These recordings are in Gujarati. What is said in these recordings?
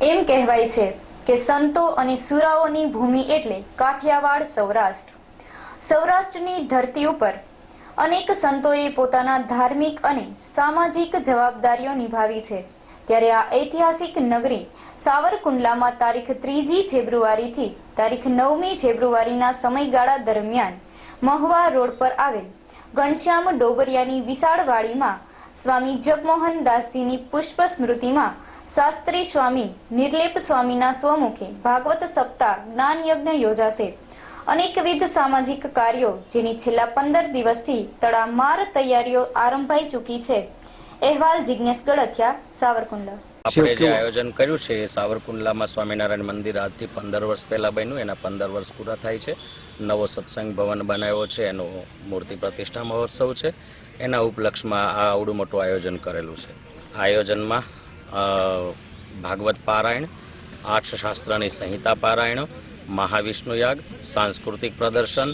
એમ કહેવાય છે કે સંતો અને સુરાઓની ભૂમિ એટલે કાઠિયાવાડ સૌરાષ્ટ્ર. સૌરાષ્ટ્રની ધરતી ઉપર અનેક સંતોએ પોતાના ધાર્મિક અને સામાજિક જવાબદારીઓ નિભાવી છે. ત્યારે આ ઐતિહાસિક નગરી સાવરકુંડલામાં તારીખ ત્રીજી ફેબ્રુઆરીથી તારીખ નવમી ફેબ્રુઆરીના સમયગાળા દરમિયાન મહુવા રોડ પર આવેલ ઘનશ્યામ ડોબરિયાની વિશાળ વાડીમાં સ્વામી જગમોહન દાસજીની પુષ્પ સ્મૃતિમાં શાસ્ત્રી સ્વામી નિર્લેપ સ્વામીના સ્વમુખે ભાગવત સપ્તાહ જ્ઞાન યજ્ઞ યોજાશે. અનેકવિધ સામાજિક કાર્યો જેની છેલ્લા પંદર દિવસથી તડામાર તૈયારીઓ આરંભાઈ ચૂકી છે. અહેવાલ જિજ્ઞેશ ગળથિયા સાવરકુંડલા. આપણે જે આયોજન કર્યું છે એ સાવરકુંડલામાં સ્વામિનારાયણ મંદિર આજથી પંદર વર્ષ પહેલાં બન્યું એના પંદર વર્ષ પૂરા થાય છે. નવો સત્સંગ ભવન બનાવ્યો છે એનો મૂર્તિ પ્રતિષ્ઠા મહોત્સવ છે. એના ઉપલક્ષમાં આ આવડું મોટું આયોજન કરેલું છે. આયોજનમાં ભાગવત પારાયણ આઠ શાસ્ત્રની સંહિતા પારાયણ મહાવિષ્ણુ યાગ સાંસ્કૃતિક પ્રદર્શન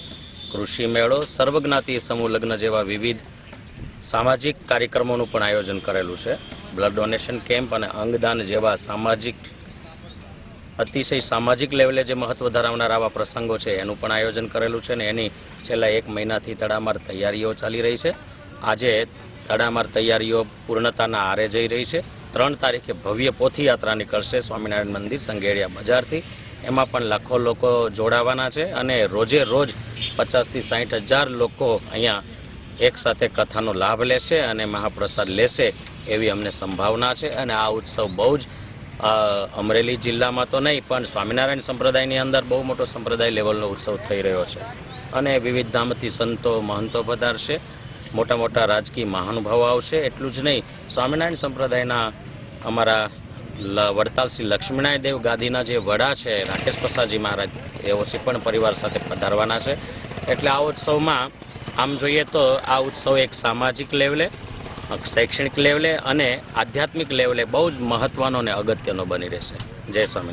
કૃષિ મેળો સર્વજ્ઞાતીય સમૂહ લગ્ન જેવા વિવિધ સામાજિક કાર્યક્રમોનું પણ આયોજન કરેલું છે. બ્લડ ડોનેશન કેમ્પ અને અંગદાન જેવા સામાજિક, અતિશય સામાજિક લેવલે જે મહત્વ ધરાવનાર આવા પ્રસંગો છે, એનું પણ આયોજન કરેલું છે ને એની છેલ્લા એક મહિનાથી તડામાર તૈયારીઓ ચાલી રહી છે. આજે તડામાર તૈયારીઓ પૂર્ણતાના આરે જઈ રહી છે. ત્રણ તારીખે ભવ્ય પોથીયાત્રા નીકળશે સ્વામિનારાયણ મંદિર સંઘેડિયા બજારથી. એમાં પણ લાખો લોકો જોડાવાના છે અને રોજે રોજ પચાસથી સાઠ હજાર લોકો અહીંયા એક સાથે કથાનો લાભ લેશે અને મહાપ્રસાદ લેશે એવી અમને સંભાવના છે અને આ ઉત્સવ બહુ જ અમરેલી જિલ્લામાં તો નહીં, પણ સ્વામિનારાયણ સંપ્રદાયની અંદર બહુ મોટો સંપ્રદાય લેવલનો ઉત્સવ થઈ રહ્યો છે. અને વિવિધ ધામથી સંતો, મહંતો પધારશે. મોટા મોટા રાજકીય મહાનુભાવો આવશે. એટલું જ નહીં, સ્વામિનારાયણ સંપ્રદાયના અમારા વડતાલ શ્રી લક્ષ્મીનારાયણ દેવ ગાદીના જે વડા છે, રાકેશ પ્રસાદજી મહારાજ છે પણ પરિવાર સાથે પધારવાના છે. એટલે આ ઉત્સવમાં આમ જોઈએ તો આ ઉત્સવ એક સામાજિક લેવલે શૈક્ષણિક લેવલે અને આધ્યાત્મિક લેવલે બહુ જ મહત્વનો અને અગત્યનો બની રહેશે. જય સ્વામી